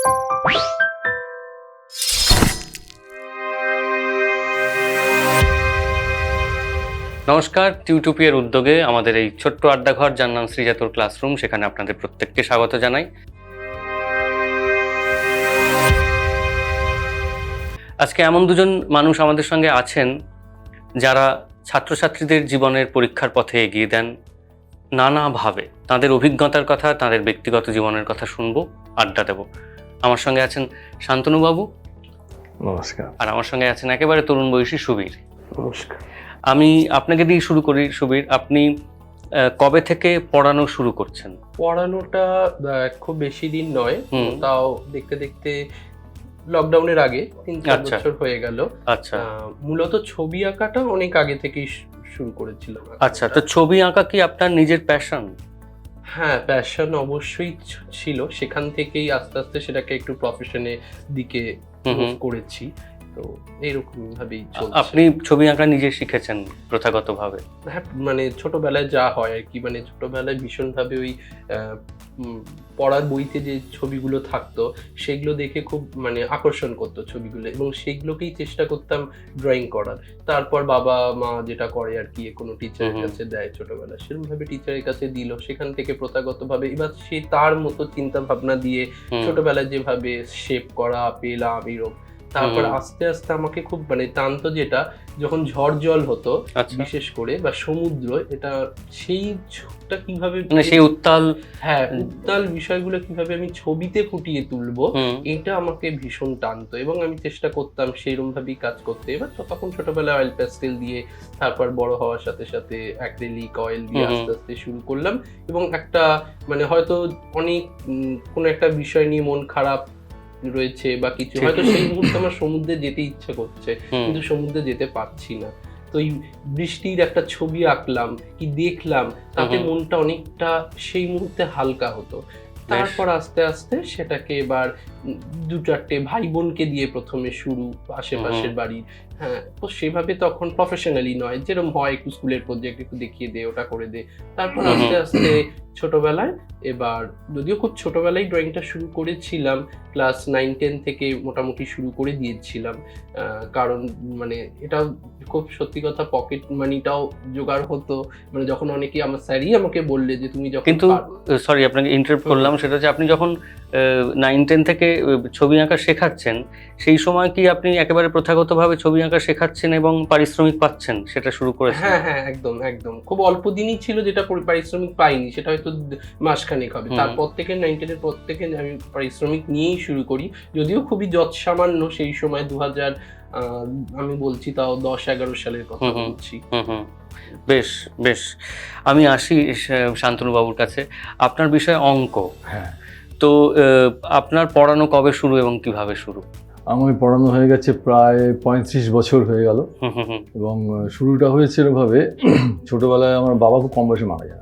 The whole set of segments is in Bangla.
নমস্কার, টিউটোপিয়ার উদ্যোগে আমাদের এই ছোট্ট আড্ডাঘর, যার নাম শ্রীজাতুর ক্লাসরুম, সেখানে আপনাদের প্রত্যেককে স্বাগত জানাই। আজকে এমন দুজন মানুষ আমাদের সঙ্গে আছেন, যারা ছাত্রছাত্রীদের জীবনের পরীক্ষার পথে এগিয়ে দেন নানাভাবে। তাদের অভিজ্ঞতার কথা, তাদের ব্যক্তিগত জীবনের কথা শুনব, আড্ডা দেব। আমার সঙ্গে আছেন শান্তনুবাবু। নমস্কার। আর আমার সঙ্গে আছেন একেবারে তরুণ বয়সী সুবীর। নমস্কার। আমি আপনাকে দিয়ে শুরু করি সুবীর আপনি কবে থেকে পড়ানো শুরু করছেন? পড়ানোটা খুব বেশি দিন নয়। তাও দেখতে দেখতে লকডাউনের আগে তিন চার আচ্ছা। বছর হয়ে গেল। আচ্ছা। মূলত ছবি আঁকাটা অনেক আগে থেকেই শুরু করেছিলাম। আচ্ছা তো ছবি আঁকা কি আপনার নিজের প্যাশন হ্যাঁ প্যাশন অবশ্যই ছিল। সেখান থেকেই আস্তে আস্তে সেটাকে একটু প্রফেশনের দিকে। করেছি। তো এইরকম ভাবেই আপনি ছবি আঁকা নিজে শিখেছেন প্রথাগতভাবে? হ্যাঁ মানে ছোটবেলায় যা হয় আর কি মানে ছোটবেলায় ভীষণভাবে ওই পড়ার বইতে যে ছবিগুলো থাকতো সেগুলো দেখে খুব মানে আকর্ষণ করতো ছবিগুলো এবং সেগুলোকেই চেষ্টা করতাম ড্রয়িং করার। তারপর বাবা মা যেটা করে আর কি কোনো টিচারের। কাছে দেয় ছোটবেলায় সেরকম ভাবে টিচারের কাছে দিল। সেখান থেকে প্রথাগতভাবে এবার সে তার মতো চিন্তা ভাবনা দিয়ে ছোটবেলায় যেভাবে শেপ করা পেলাম এরকম। তারপর আস্তে আস্তে আমাকে খুব মানে টানতো যেটা যখন ঝড় জল হতো আচ্ছা। বিশেষ করে বা সমুদ্র এটা সেই ঝোঁকটা কীভাবে মানে সেই উত্তাল হ্যাঁ উত্তাল বিষয়গুলো কীভাবে আমি ছবিতে ফুটিয়ে তুলবো এটা আমাকে ভীষণ টানতো এবং আমি চেষ্টা করতাম সেইরকম ভাবেই কাজ করতে। এবার তখন ছোটবেলায় অয়েল প্যাস্টেল দিয়ে তারপর বড় হওয়ার সাথে সাথে অ্যাক্রেলিক অয়েল দিয়ে। আস্তে আস্তে শুরু করলাম এবং একটা মানে হয়তো অনেক কোনো একটা বিষয় নিয়ে মন খারাপ রয়েছে বা কিছু হয়তো সেই মুহূর্তে আমার সমুদ্রে যেতে ইচ্ছা করছে কিন্তু সমুদ্রে যেতে পারছি না। তো এই বৃষ্টির একটা ছবি আঁকলাম কি দেখলাম তাতে মনটা অনেকটা সেই মুহূর্তে হালকা হতো। তারপর আস্তে আস্তে সেটাকে এবার দু চারটে ভাই বোনকে দিয়ে প্রথমে শুরু আশেপাশের বাড়ির হ্যাঁ তো সেভাবে তখন প্রফেশনালি নয় যেরকম হয় একটু স্কুলের প্রজেক্ট একটু দেখিয়ে দে ওটা করে দে। তারপর আস্তে আস্তে ছোটবেলায় এবার যদিও খুব ছোটবেলায় ড্রয়িংটা শুরু করেছিলাম ক্লাস নাইন টেন থেকে মোটামুটি শুরু করে দিয়েছিলাম। কারণ মানে এটা খুব সত্যি কথা পকেট মানিটাও জোগাড় হতো। মানে যখন অনেকে আমার স্যারই আমাকে বললে যে তুমি যখন কিন্তু সরি আপনাকে ইন্টারপ্ট করলাম সেটা হচ্ছে আপনি যখন নাইন টেন থেকে ছবি আঁকা শেখাচ্ছেন সেই সময় কি আপনি একেবারে প্রথাগতভাবে ছবি আঁকা শেখাচ্ছেন এবং পারিশ্রমিক পাচ্ছেন? সেটা শুরু করে হ্যাঁ হ্যাঁ একদম একদম। খুব অল্প দিনই ছিল যেটা পারিশ্রমিক পাইনি সেটা হয়তো মাসখানেক হবে। তারপর থেকে নাইনটিনের পর থেকে আমি পারিশ্রমিক নিয়েই শুরু করি। যদিও খুবই যৎসামান্য সেই সময় দু হাজার আমি বলছি তাও দশ এগারো সালের কথা। বলছি। হুম হুম। বেশ বেশ। আমি আসি শান্তনুবাবুর কাছে। আপনার বিষয় অঙ্ক। হ্যাঁ। তো আপনার পড়ানো কবে শুরু এবং কীভাবে শুরু? আমার পড়ানো হয়ে গেছে প্রায় পঁয়ত্রিশ বছর হয়ে গেল। এবং শুরুটা হয়েছে এরভাবে ছোটবেলায় আমার বাবা খুব কম বয়সে মারা যায়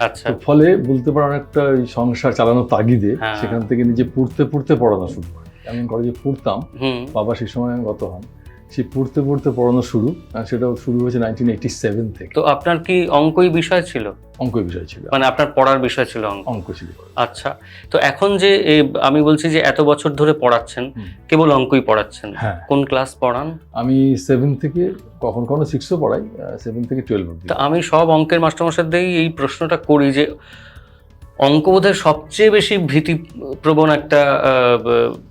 আচ্ছা। ফলে বলতে পারেন একটা সংসার চালানোর তাগিদে হ্যাঁ। সেখান থেকে নিজে পড়তে পড়তে পড়ানো শুরু করি। আমি কলেজে পড়তাম বাবা সেই সময় গত হন। সেই পড়তে পড়তে পড়ানো শুরু আর সেটাও শুরু হয়েছে নাইনটিন এইটি সেভেন থেকে। তো আপনার কি অঙ্কই বিষয় ছিল? অঙ্ক বিষয় ছিল। মানে আপনার পড়ার বিষয় ছিল অঙ্ক? অঙ্ক ছিল আচ্ছা তো এখন যে আমি বলছি যে এত বছর ধরে পড়াচ্ছেন কেবল অঙ্কই পড়াচ্ছেন। হ্যাঁ। কোন ক্লাস পড়ান? আমি সেভেন থেকে কখন কখনো সিক্সও পড়াই সেভেন থেকে টুয়েলভ আমি সব অঙ্কের মাস্টারমশাইদেরই এই প্রশ্নটা করি যে অঙ্ক বোধহয় সবচেয়ে বেশি ভীতিপ্রবণ একটা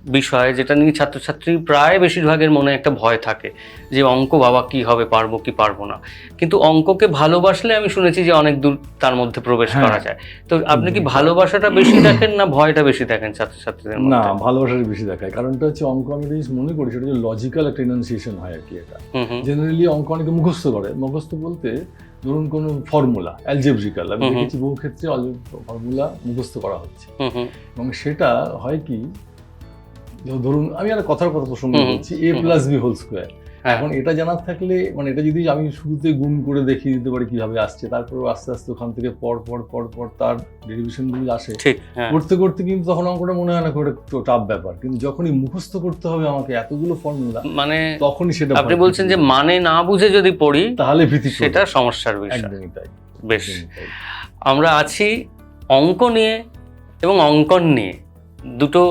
বিষয় যেটা নিয়ে ছাত্রছাত্রী প্রায় বেশিরভাগের মনে একটা ভয় থাকে যে অঙ্ক বাবা কি হবে পারব কি পারব না। কিন্তু অঙ্ককে ভালোবাসলে আমি শুনেছি যে অনেক দূর তার মধ্যে প্রবেশ হ্যাঁ। করা যায়। তো আপনি কি ভালোবাসাটা বেশি দেখেন না ভয়টা বেশি দেখেন ছাত্রছাত্রীদের না ভালোবাসাটা বেশি দেখায়। কারণটা হচ্ছে অঙ্ক আমি জিনিস মনে করি সেটা হচ্ছে লজিক্যাল একটা ইনাউন্সিয়েশন হয় আর কি এটা। জেনারেলি অঙ্ক অনেকে মুখস্থ করে। মুখস্থ বলতে ধরুন কোনো ফর্মুলা অ্যালজেব্রিক্যাল আমি। দেখেছি বহু ক্ষেত্রে ফর্মুলা মুখস্থ করা হচ্ছে এবং সেটা হয় কি ধরুন আমি আর কথার কথা প্রসঙ্গ। বলছি a. Plus b whole square এখন এটা জানা থাকলে মানে এটা যদি আমি শুরুতে গুণ করে দেখিয়ে দিতে পারি কীভাবে আসছে তারপর আস্তে আস্তে ওখান থেকে পর পর পর পর তার ডেরিভেশনগুলো আসে। হ্যাঁ। করতে করতে কিন্তু তখন অঙ্কটা মনে হয় না একটা টাফ ব্যাপার। কিন্তু যখনই মুখস্থ করতে হবে আমাকে এতগুলো ফর্মুলা মানে তখনই সেটা আপনি বলছেন যে মানে না বুঝে যদি পড়ি তাহলে ভীতি সেটা সমস্যার বিষয়। একদমই তাই। বেশ। আমরা আছি অঙ্ক নিয়ে এবং অঙ্কন নিয়ে। দুটো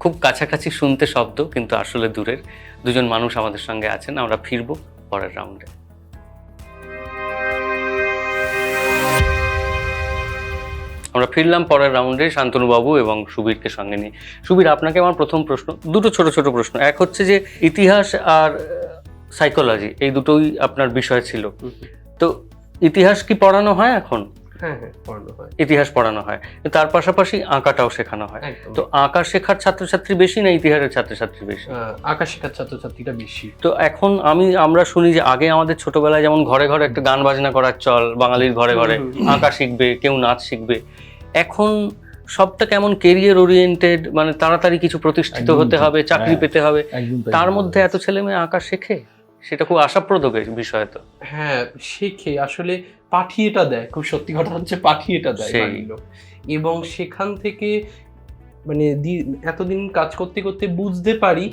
খুব কাছাকাছি শুনতে শব্দ কিন্তু আসলে দূরের। দুজন মানুষ আমাদের সঙ্গে আছেন আমরা ফিরবো পরের রাউন্ডে। আমরা ফিরলাম পরের রাউন্ডে শান্তনুবাবু এবং সুবীরকে সঙ্গে নিয়ে। সুবীর আপনাকে আমার প্রথম প্রশ্ন দুটো ছোট ছোট প্রশ্ন। এক হচ্ছে যে ইতিহাস আর সাইকোলজি এই দুটোই আপনার বিষয় ছিল। তো ইতিহাস কি পড়ানো হয় এখন? হ্যাঁ হ্যাঁ পড়ানো হয়। ইতিহাস পড়ানো হয়। তার পাশাপাশি আঁকাটাও শেখানো হয়। তো আঁকা শেখার ছাত্রছাত্রী বেশি না ইতিহাসের ছাত্রছাত্রী বেশি? আঁকা শেখার ছাত্রছাত্রীটা বেশি। তো এখন আমি আমরা শুনি যে আগে আমাদের ছোটবেলায় যেমন ঘরে ঘরে একটা গান বাজনা করার চল বাঙালির ঘরে ঘরে। আঁকা শিখবে কেউ নাচ শিখবে। এখন সবটা কেমন কেরিয়ার ওরিয়েন্টেড মানে তাড়াতাড়ি কিছু প্রতিষ্ঠিত হতে হবে চাকরি হ্যাঁ। পেতে হবে। তার মধ্যে এত ছেলে মেয়ে আঁকা শেখে? সেটা খুব আশাপ্রদ বিষয় তো। হ্যাঁ শেখে। আসলে পাঠিয়েটা দেয় খুব সত্যি কথা হচ্ছে পাঠিয়েটা দেয় সেই। বাড়ির লোক। এবং সেখান থেকে মানে এতদিন কাজ করতে করতে বুঝতে পারি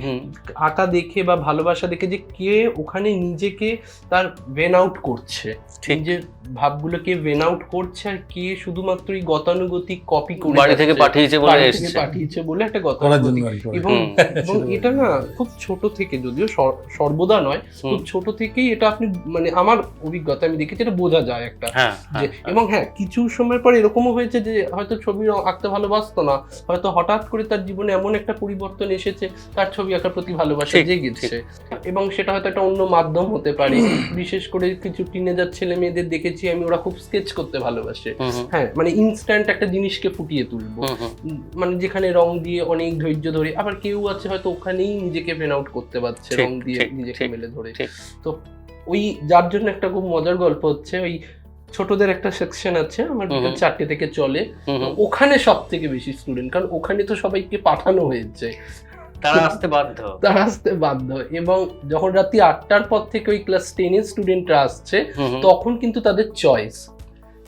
আঁকা দেখে বা ভালোবাসা দেখে যে কে ওখানে নিজেকে তার ভেন আউট করছে। ঠিক। নিজের ভাবগুলোকে ভেন আউট করছে আর কে শুধুমাত্র এই গতানুগতিক কপি করে বাড়ি থেকে পাঠিয়েছে বলে এসছে। পাঠিয়েছে বলে একটা করার জন্য গতানুগতিক আর কি এবং। এবং এটা না খুব ছোট থেকে যদিও সর্বদা নয় খুব ছোট থেকেই এটা আপনি মানে আমার অভিজ্ঞতা আমি দেখেছি এটা বোঝা যায় একটা হ্যাঁ যে হ্যাঁ, এবং হ্যাঁ কিছু সময় পর এরকমও হয়েছে যে হয়তো ছবি আঁকতে ভালোবাসতো না হয়তো হঠাৎ করে তার জীবনে এমন একটা পরিবর্তন এসেছে তার ছবি আঁকার প্রতি ভালোবাসা জেগেছে এবং সেটা হয়তো একটা অন্য মাধ্যম হতে পারে। বিশেষ করে কিছু টিনেজার ছেলে মেয়েদের দেখেছি আমি ওরা খুব স্কেচ করতে ভালোবাসে। হ্যাঁ মানে ইনস্ট্যান্ট একটা জিনিসকে ফুটিয়ে তুলবো। মানে যেখানে রং দিয়ে অনেক ধৈর্য ধরে আবার কেউ আছে হয়তো ওখানেই নিজেকে পেন আউট করতে পারছে রং দিয়ে নিজেকে মেলে ধরে। তো ওই যার জন্য একটা খুব মজার গল্প হচ্ছে ওই ছোটদের একটা সেকশন আছে আমার বিকেল চারটে থেকে চলে। ওখানে সব থেকে বেশি স্টুডেন্ট কারণ ওখানে তো সবাইকে পাঠানো হয়েছে। তারা আসতে বাধ্য। তারা আসতে বাধ্য। এবং যখন রাত্রি আটটার পর থেকে ওই ক্লাস টেনের স্টুডেন্টরা আসছে। তখন কিন্তু তাদের চয়েস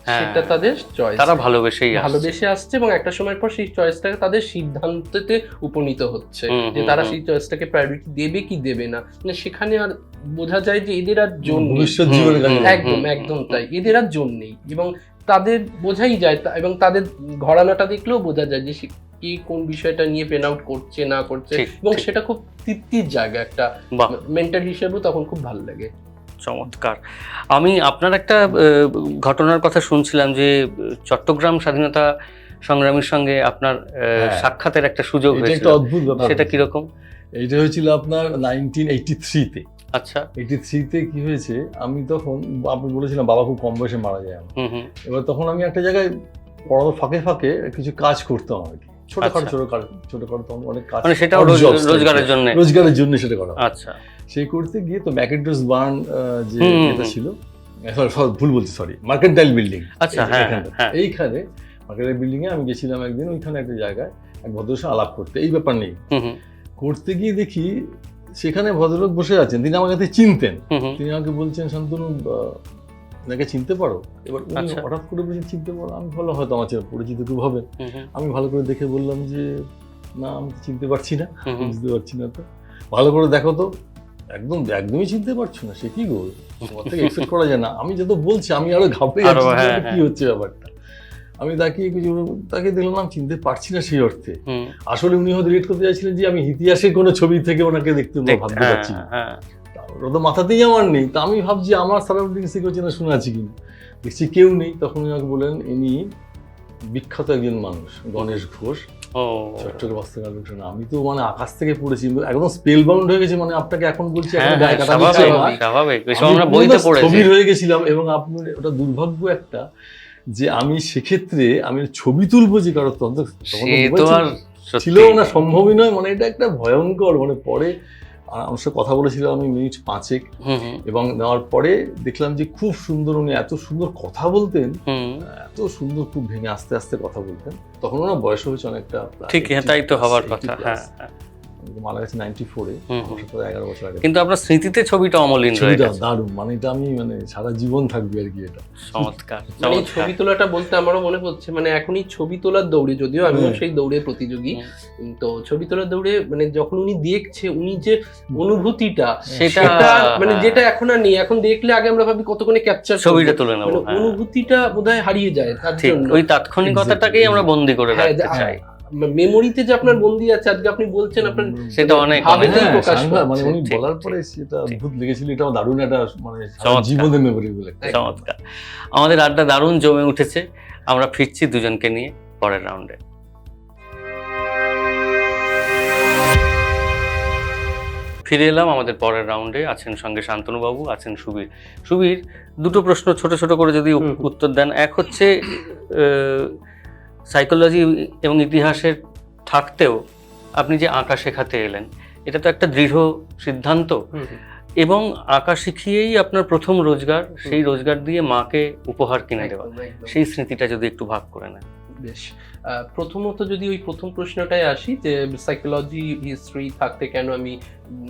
সেটা তাদের চয়েস তারা ভালোবেসেই আসছে। ভালোবেসে আসছে এবং একটা সময়ের পর সেই চয়েসটাকে তাদের সিদ্ধান্ততে উপনীত হচ্ছে যে তারা সেই চয়েসটাকে প্রায়োরিটি দেবে কি দেবে না। মানে সেখানে আর বোঝা যায় যে এদের আর জোর হুম, একদম একদম তাই। এদের আর জোর নেই এবং তাদের বোঝাই যায় এবং তাদের ঘরানাটা দেখলেও বোঝা যায় যে কে কোন বিষয়টা নিয়ে পেন আউট করছে না করছে এবং সেটা খুব তৃপ্তির জায়গা একটা মেন্টাল হিসেবেও তখন খুব ভালো লাগে। চমৎকার। আমি আপনার একটা ঘটনার কথা শুনছিলাম যে চট্টগ্রাম স্বাধীনতা সংগ্রামীর সঙ্গে আপনার হ্যাঁ। সাক্ষাতের একটা সুযোগ হয়েছিল। অদ্ভুত ব্যাপার সেটা কীরকম? এটা হয়েছিল আপনার নাইনটিন এইটি থ্রিতে আচ্ছা। এইটি থ্রিতে কি হয়েছে আমি তখন আপনি বলেছিলাম বাবা খুব কম বয়সে মারা যায় আমার। হুম হুম। এবার তখন আমি একটা জায়গায় পড়ানোর ফাঁকে ফাঁকে কিছু কাজ করতাম আর কি। ছোটখাটো আচ্ছা। ছোটখাটো ছোটখাটো তখন অনেক কাজ মানে সেটাও। রোজগারের জন্য? রোজগারের জন্য সেটা করা আচ্ছা। সেই করতে গিয়ে তো ম্যাকেন্টোস বার্ন যে এটা ছিল ভুল বলছি সরি মার্কেন্টাইল বিল্ডিং আচ্ছা হ্যাঁ হ্যাঁ এইখানে মার্কেন্টাইল বিল্ডিং এ আমি গেছিলাম একদিন ওইখানে একটা জায়গায় এক ভদ্রের সাথে আলাপ করতে। এই ব্যাপার নেই করতে গিয়ে দেখি সেখানে ভদ্রলোক বসে আছেন তিনি আমার কাছে চিনতেন। তিনি আমাকে বলছেন শান্তনু এনাকে চিনতে পারো? এবার উনি আচ্ছা। হঠাৎ করে বলছেন চিনতে পারো? আমি ভালো হয়তো আমার চেয়ে পরিচিত কেউ হুম, আমি ভালো করে দেখে বললাম যে না আমি চিনতে পারছি না। বুঝতে পারছি না তো। ভালো করে দেখো তো। একদম একদমই চিনতে পারছ না সে কি গো? তোমার থেকে এক্সপেক্ট করা যায় না। আমি যত বলছি আমি আরও ঘাবড়ে আরও, যাচ্ছি যে হ্যাঁ, কি হচ্ছে ব্যাপারটা। আমি তাকে কিছু তাকে দেখলাম আমি চিনতে পারছি না সেই অর্থে। আসলে উনি হয়তো রিলেট করতে চাইছিলেন যে আমি ইতিহাসের কোনো ছবি থেকে ওনাকে দেখতে ভাবতে হ্যাঁ, পারছি হ্যাঁ। ওটা তো মাথাতেই আমার নেই। তা আমি ভাবছি আমার সারাউন্ডিংস থেকে চেনা শোনা আছে কিনা? দেখছি কেউ নেই। তখন উনি আমাকে বললেন ইনি বিখ্যাত একজন মানুষ গণেশ ঘোষ। চট্টগ্রাম আমি তো মানে আকাশ থেকে পড়েছি একদম স্পেল বাউন্ড হয়ে গেছি মানে আপনাকে এখন বলছি হ্যাঁ হ্যাঁ, স্থবির হয়ে গেছিলাম এবং আপনি ওটা দুর্ভাগ্য একটা যে আমি সেক্ষেত্রে আমি ছবি তুলবো যে কারোর তো ছিল- না সম্ভবই নয় মানে এটা একটা ভয়ঙ্কর মানে পরে আমার সাথে কথা বলেছিলাম আমি মিনিট পাঁচেক। এবং নেওয়ার পরে দেখলাম যে খুব সুন্দর উনি এত সুন্দর কথা বলতেন। এত সুন্দর খুব ভেঙে আস্তে আস্তে কথা বলতেন। তখন ওনার বয়স হয়েছে অনেকটা ঠিক হ্যাঁ 80 তাই তো হওয়ার কথা হ্যাঁ হ্যাঁ। মারা গেছে নাইনটি ফোরে। এগারো বছর আগে। কিন্তু আপনার স্মৃতিতে ছবিটা অমলিন ছবিটা দারুণ মানে এটা আমি মানে সারা জীবন থাকবে আর কি এটা। চমৎকার মানে ছবি তোলাটা বলতে আমারও মনে পড়ছে মানে এখনই ছবি তোলার দৌড়ে যদিও আমিও হুম। সেই দৌড়ে প্রতিযোগী তো ছবি তোলার দৌড়ে মানে যখন উনি দেখছে উনি যে অনুভূতিটা সেটা মানে হ্যাঁ, যেটা এখন আর নেই এখন দেখলে আগে আমরা ভাবি কতক্ষণে ক্যাপচার ছবিটা তুলে নেব মানে হ্যাঁ। অনুভূতিটা বোধহয় হারিয়ে যায় তার জন্য। ওই তাৎক্ষণিকতাটাকেই আমরা বন্দি করে হ্যাঁ, রাখতে চাই। মেমোরিতে যে আপনার বন্দি আছে আজকে আপনি বলছেন আপনার সেটা অনেক হ্যাঁ, প্রকাশ মানে উনি বলার পরে সেটা। অদ্ভুত লেগেছিল এটা দারুণ একটা মানে জীবনের মেমোরি বলে চমৎকার। আমাদের আড্ডা দারুণ জমে উঠেছে। আমরা ফিরছি দুজনকে নিয়ে পরের রাউন্ডে। ফিরে এলাম আমাদের পরের রাউন্ডে। আছেন সঙ্গে শান্তনুবাবু আছেন সুবীর। সুবীর দুটো প্রশ্ন ছোট ছোট করে যদি উত্তর দেন। এক হচ্ছে সাইকোলজি এবং ইতিহাসের থাকতেও আপনি যে আঁকা শেখাতে এলেন এটা তো একটা দৃঢ় সিদ্ধান্ত। এবং আঁকা শিখিয়েই আপনার প্রথম রোজগার সেই রোজগার দিয়ে মাকে উপহার কিনে দেওয়া। সেই স্মৃতিটা যদি একটু ভাগ করে নেন বেশ প্রথমত যদি ওই প্রথম প্রশ্নটায় আসি যে সাইকোলজি হিস্ট্রি থাকতে কেন আমি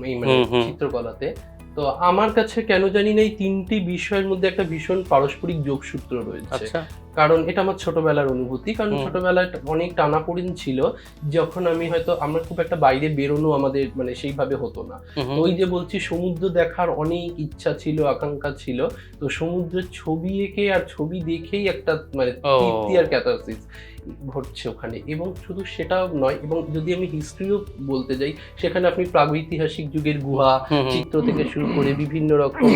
এই মানে। চিত্রকলাতে তো আমার কাছে কেন জানি না এই তিনটি বিষয়ের মধ্যে একটা ভীষণ পারস্পরিক যোগসূত্র রয়েছে। আচ্ছা। কারণ এটা আমার ছোটবেলার অনুভূতি কারণ ছোটবেলায় অনেক টানাপোড়েন ছিল যখন আমি হয়তো আমরা খুব একটা বাইরে বেরোনো আমাদের মানে সেইভাবে হতো না। ওই যে বলছি সমুদ্র দেখার অনেক ইচ্ছা ছিল আকাঙ্ক্ষা ছিল তো সমুদ্রের ছবি এঁকে আর ছবি দেখেই একটা মানে তৃপ্তি আর ক্যাথারসিস ঘটছে ওখানে। এবং শুধু সেটাও নয় এবং যদি আমি হিস্ট্রিও বলতে যাই সেখানে আপনি প্রাগৈতিহাসিক যুগের গুহা। চিত্র থেকে শুরু করে বিভিন্ন রকম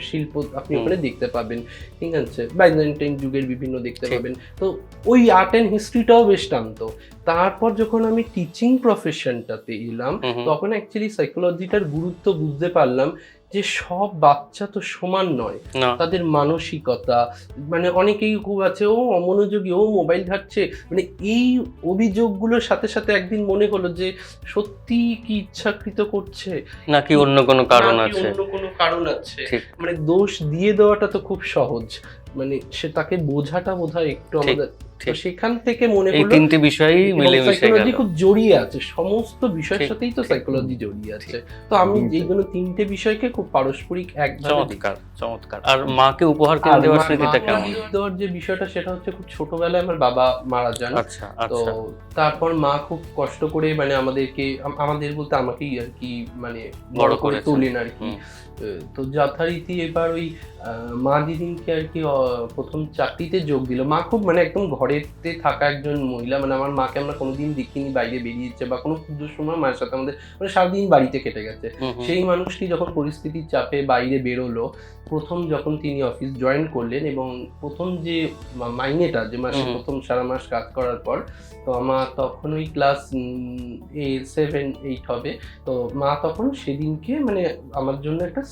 শিল্প আপনি ওখানে দেখতে পাবেন ঠিক আছে? বাইজেন্টাইন যুগের বিভিন্ন দেখতে পাবেন। তো ওই আর্ট অ্যান্ড হিস্ট্রিটাও বেশ টানতো। তারপর যখন আমি টিচিং প্রফেশনটাতে এলাম। তখন অ্যাকচুয়ালি সাইকোলজিটার গুরুত্ব বুঝতে পারলাম যে সব বাচ্চা তো সমান নয়। তাদের মানসিকতা মানে অনেকেই খুব আছে ও অমনোযোগী ও মোবাইল ঘাটছে। মানে এই অভিযোগগুলোর সাথে সাথে একদিন মনে হলো যে সত্যি কি ইচ্ছাকৃত করছে? নাকি অন্য কোনো কারণ আছে? অন্য কোনো কারণ আছে? মানে দোষ দিয়ে দেওয়াটা তো খুব সহজ। মানে সে তাকে বোঝাটা বোধহয় একটু আমাদের তো সেখান থেকে মনে এই তিনটে বিষয়ই মিলেমিশে সাইকোলজি খুব জড়িয়ে আছে সমস্ত বিষয়ের সাথেই তো সাইকোলজি জড়িয়ে আছে। তো আমি। জন্য তিনটে বিষয়কে খুব পারস্পরিক একভাবে চমৎকার চমৎকার। আর মাকে উপহার কিনে দেওয়ার স্মৃতিটা কেমন? দেওয়ার যে বিষয়টা সেটা হচ্ছে খুব ছোটবেলায় আমার বাবা মারা যান। আচ্ছা তো আচ্ছা। তারপর মা খুব কষ্ট করে মানে আমাদেরকে আমাদের বলতে আমাকেই আর কি মানে বড় করে। তোলেন আর কি। তো যথারীতি এবার ওই মা যেদিনকে আর কি প্রথম চাকরিতে যোগ দিল। মা খুব মানে একদম ঘরেতে থাকা একজন মহিলা মানে আমার মাকে আমরা কোনোদিন দেখিনি বাইরে বেরিয়েছে বা কোনো পুজোর সময় মায়ের সাথে আমাদের মানে সারাদিন বাড়িতে কেটে গেছে। সেই মানুষটি যখন পরিস্থিতির চাপে বাইরে বেরোলো প্রথম যখন তিনি অফিস জয়েন করলেন এবং প্রথম যে মাইনেটা যে মাসে প্রথম সারা মাস কাজ করার পর তো আমার তখন ওই ক্লাস এ সেভেন এইট হবে। তো মা তখন সেদিনকে মানে আমার জন্য একটা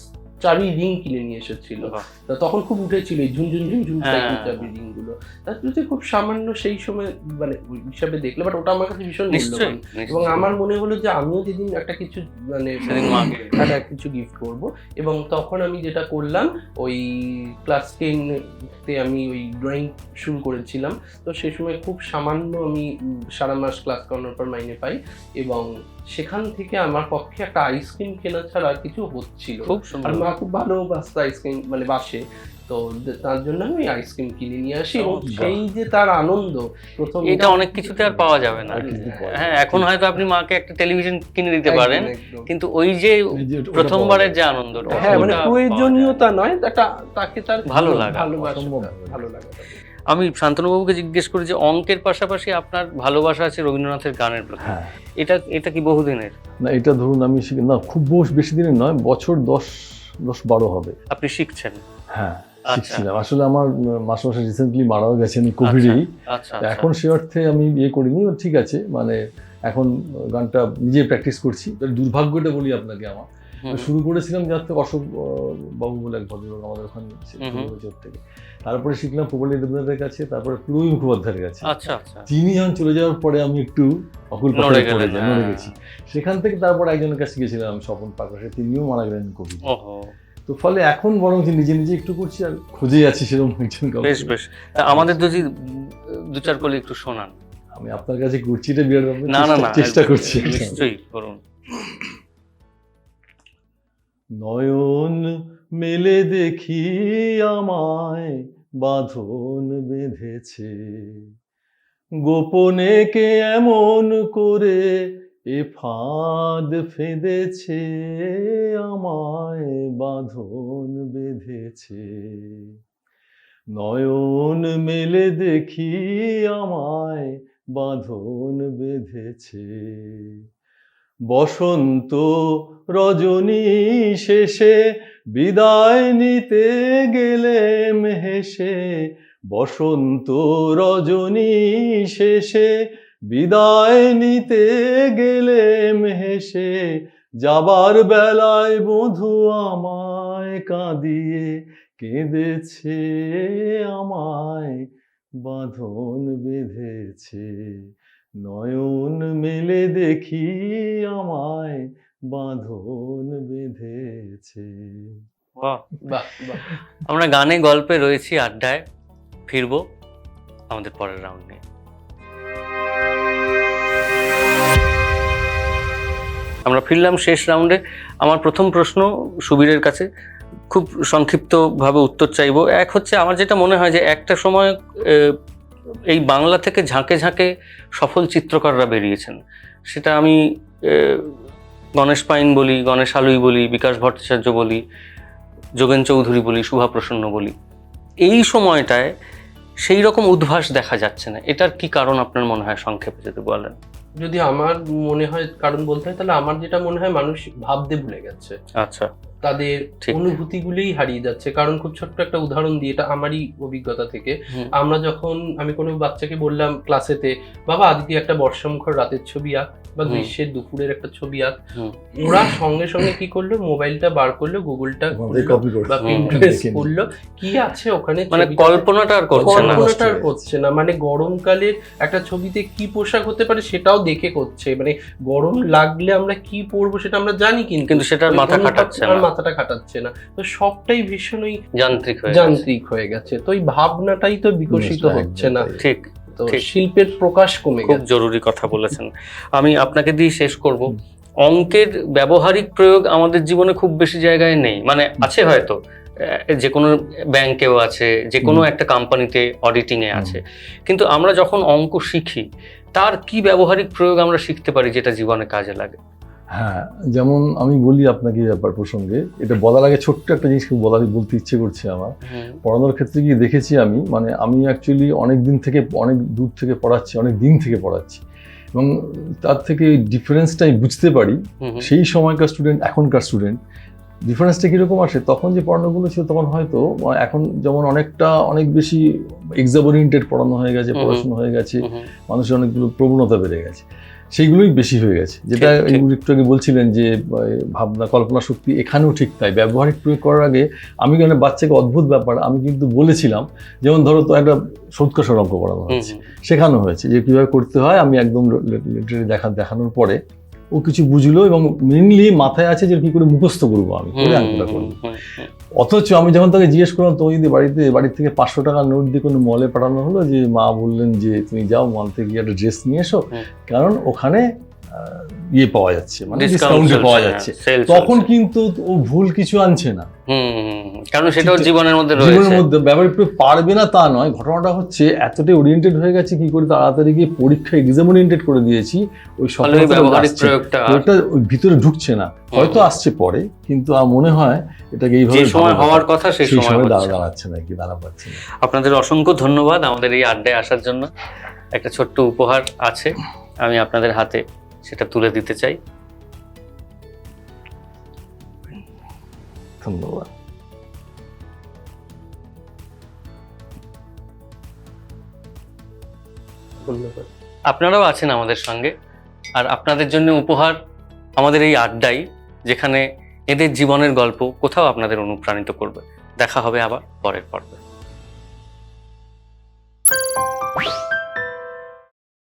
চাবি রিং কিনে নিয়ে এসেছিল। তো তখন খুব উঠেছিল এই ঝুনঝুন ঝুনঝুন হ্যাঁ। সাইকেল চাবি রিংগুলো তার যদি খুব সামান্য সেই সময় মানে হিসাবে দেখলে বাট ওটা আমার কাছে ভীষণ মূল্যবান। এবং আমার মনে হলো যে আমিও যেদিন একটা কিছু মানে একটা কিছু গিফট করব। এবং তখন আমি যেটা করলাম ওই ক্লাস টেনতে আমি ওই ড্রয়িং শুরু করেছিলাম। তো সেই সময় খুব সামান্য আমি সারা মাস ক্লাস করানোর পর মাইনে পাই। এবং সেখান থেকে আমার পক্ষে একটা আইসক্রিম কেনা ছাড়া আর কিছু হচ্ছিল। খুব আর সুন্দর মা খুব ভালো বাসতো আইসক্রিম মানে বাসে। তো তার জন্য আমি আইসক্রিম কিনে নিয়ে আসি। এবং সেই যে তার আনন্দ প্রথম এটা অনেক কিছুতে আর পাওয়া যাবে না। আর। হ্যাঁ এখন হয়তো আপনি মাকে একটা টেলিভিশন কিনে দিতে পারেন। কিন্তু ওই যে প্রথমবারের যে আনন্দটা হ্যাঁ মানে প্রয়োজনীয়তা নয় একটা তাকে তার ভালো লাগা, ভালোবাসা অসম্ভব। ভালো লাগা। আমি শান্তনুবাবুকে জিজ্ঞেস করি যে অঙ্কের পাশাপাশি আপনার ভালোবাসা আছে রবীন্দ্রনাথের গানের প্রতি। হ্যাঁ। এটা এটা কি বহুদিনের? না এটা ধরুন আমি শিখি না খুব বেশ- বেশি দিনের নয় বছর দশ দশ বারো হবে। আপনি শিখছেন? হ্যাঁ আচ্ছা। শিখছিলাম। আসলে আমার মাস্টারমশাই রিসেন্টলি মারাও গেছেন কোভিডেই। আচ্ছা আচ্ছা এখন সে অর্থে আমি ইয়ে করিনি ঠিক আছে। মানে এখন গানটা নিজে প্র্যাকটিস করছি। দুর্ভাগ্যটা বলি আপনাকে আমার। শুরু করেছিলাম যার থেকে অশোক বাবু বলে এক ভদ্রলোক আমাদের ওখানে শুরু থেকে। তারপরে শিখলাম প্রবলী দেবনাথের কাছে তারপরে পুরোই মুখোপাধ্যায়ের কাছে। আচ্ছা আচ্ছা। তিনি যখন চলে যাওয়ার পরে আমি একটু অকুল পড়ে নড়ে হ্যাঁ। গেছি। সেখান থেকে তারপর একজনের কাছে গেছিলাম স্বপন পাকসে তিনিও মারা গেলেন কবি তো ফলে এখন বরং নিজে নিজে একটু করছি আর খুঁজে যাচ্ছি সেরকম একজন বেশ বেশ। আমাদের যদি দু চার কলি একটু শোনান। আমি আপনার কাছে করছি এটা বিরাট না না চেষ্টা- না চেষ্টা করছি। নিশ্চয়ই করুন। নয়ন মেলে দেখি আমায়, বাঁধন বেঁধেছে। গোপনে কে এমন করে এ ফাঁদ ফেঁদেছে, আমায় বাঁধন বেঁধেছে। নয়ন মেলে দেখি আমায়, বাঁধন বেঁধেছে। বসন্ত রজনী শেষে বিদায় নিতে গেলে হেসে বসন্ত রজনী শেষে বিদায় নিতে গেলে হেসে যাবার বেলায় বধু আমায় কাঁদিয়ে কেঁদেছে, আমায় বাঁধন বেঁধেছে। নয়ন মেলে দেখি আমায় বাঁধন বেঁধেছে। বাহ বাহ বাহ। আমরা গানে গল্পে রয়েছি আড্ডায়। ফিরবো আমাদের পরের রাউন্ড নিয়ে। আমরা ফিরলাম শেষ রাউন্ডে আমার প্রথম প্রশ্ন সুবীরের কাছে। খুব সংক্ষিপ্তভাবে উত্তর চাইব। এক হচ্ছে আমার যেটা মনে হয় যে একটা সময় এই বাংলা থেকে ঝাঁকে ঝাঁকে সফল চিত্রকররা বেরিয়েছেন। সেটা আমি গণেশ পাইন বলি গণেশ আলুই বলি বিকাশ ভট্টাচার্য বলি যোগেন চৌধুরী বলি শুভা প্রসন্ন বলি। এই সময়টায় সেই রকম উদ্ভাস দেখা যাচ্ছে না। এটার কি কারণ আপনার মনে হয় সংক্ষেপে যদি বলেন? যদি আমার মনে হয় কারণ বলতে হয় তাহলে আমার যেটা মনে হয় মানুষ ভাবতে ভুলে গেছে। আচ্ছা। তাদের। অনুভূতিগুলোই হারিয়ে যাচ্ছে। কারণ খুব ছোট্ট একটা উদাহরণ দিয়ে এটা আমারই অভিজ্ঞতা থেকে। আমরা যখন আমি কোনো বাচ্চাকে বললাম ক্লাসেতে বাবা আদিতি একটা বর্ষামুখর রাতের ছবি আঁক। বা গ্রীষ্মের দুপুরের একটা ছবি আঁক। ওরা সঙ্গে সঙ্গে কি করল? মোবাইলটা বার করল গুগলটা কপি বা পিন্টারেস্ট করল কি আছে ওখানে মানে? কল্পনাটা আর করছে না। কল্পনাটা আর করছে। না। মানে গরমকালে একটা ছবিতে কি পোশাক হতে পারে সেটাও দেখে করছে। মানে গরম লাগলে আমরা কি পরবো সেটা আমরা জানি কিন্তু। কিন্তু সেটা মাথা খাটাচ্ছে আর না। মাথাটা খাটাচ্ছে না। তো সবটাই ভীষণ ওই যান্ত্রিক হয়ে যান্ত্রিক হয়ে গেছে। তো ওই ভাবনাটাই তো বিকশিত হচ্ছে না। ঠিক। তো শিল্পের প্রকাশ কমে খুব জরুরি কথা বলেছেন। আমি আপনাকে দিয়ে শেষ করব। অঙ্কের ব্যবহারিক প্রয়োগ আমাদের জীবনে খুব বেশি জায়গায় নেই। মানে আছে হয়তো যে কোনো ব্যাংকেও আছে যে কোনো একটা কোম্পানিতে অডিটিংয়ে এ আছে। কিন্তু আমরা যখন অঙ্ক শিখি তার কি ব্যবহারিক প্রয়োগ আমরা শিখতে পারি যেটা জীবনে কাজে লাগে? হ্যাঁ যেমন আমি বলি আপনাকে ব্যাপার প্রসঙ্গে এটা বলার আগে ছোট্ট একটা জিনিস বলার বলতে ইচ্ছে করছে আমার পড়ানোর ক্ষেত্রে গিয়ে দেখেছি আমি মানে আমি অ্যাকচুয়ালি অনেক দিন থেকে অনেক দূর থেকে পড়াচ্ছি অনেক দিন থেকে পড়াচ্ছি এবং তার থেকে ডিফারেন্সটা আমি বুঝতে পারি। সেই সময়কার স্টুডেন্ট এখনকার স্টুডেন্ট ডিফারেন্সটা কীরকম আসে তখন যে পড়ানোগুলো ছিল তখন হয়তো এখন যেমন অনেকটা অনেক বেশি এক্সাম ওরিয়েন্টেড পড়ানো হয়ে গেছে। পড়াশোনা হয়ে গেছে। মানুষের অনেকগুলো প্রবণতা বেড়ে গেছে সেইগুলোই বেশি হয়ে গেছে। যেটা একটু আগে বলছিলেন যে ভাবনা কল্পনা শক্তি এখানেও ঠিক তাই। ব্যবহারিক প্রয়োগ করার আগে আমি কেন বাচ্চাকে অদ্ভুত ব্যাপার আমি কিন্তু বলেছিলাম যেমন ধরো তো একটা সৎকর্ষণ অঙ্ক করানো হয়েছে। শেখানো হয়েছে যে কীভাবে করতে হয় আমি একদম লিটারি দেখা দেখানোর পরে ও কিছু বুঝলো এবং মেনলি মাথায় আছে যে কি করে মুখস্থ করব আমি করে করব। অথচ আমি যখন তাকে জিজ্ঞেস করলাম তুমি যদি বাড়িতে বাড়ির থেকে পাঁচশো টাকা নোট দিয়ে কোনো মলে পাঠানো হলো? যে মা বললেন যে তুমি যাও মল থেকে গিয়ে একটা ড্রেস নিয়ে এসো। কারণ ওখানে ইয়ে পাওয়া যাচ্ছে মানে ডিসকাউন্টে পাওয়া হ্যাঁ, যাচ্ছে। তখন কিন্তু ও ভুল কিছু আনছে না। কারণ সেটা জীবনের মধ্যে রয়েছে। জীবনের মধ্যে ব্যবহারিক প্রয়োগ পারবে না তা নয়। ঘটনাটা হচ্ছে এতটাই ওরিয়েন্টেড হয়ে গেছে কি করে তাড়াতাড়ি গিয়ে পরীক্ষা এক্সাম ওরিয়েন্টেড করে দিয়েছি ওই প্রয়োগটা ওই ভিতরে ঢুকছে না। হয়তো আসছে পরে কিন্তু আমার মনে হয় এটাকে যে এইভাবে সময় হওয়ার কথা সেই সময়। দাঁড়াচ্ছে না কি দাঁড়া পাচ্ছে আপনাদের অসংখ্য ধন্যবাদ আমাদের এই আড্ডায় আসার জন্য। একটা ছোট্ট উপহার আছে আমি আপনাদের হাতে সেটা তুলে দিতে চাই। ধন্যবাদ। আপনারাও আছেন আমাদের সঙ্গে আর আপনাদের জন্য উপহার আমাদের এই আড্ডাই যেখানে এদের জীবনের গল্প কোথাও আপনাদের অনুপ্রাণিত করবে। দেখা হবে আবার পরের পর্বে।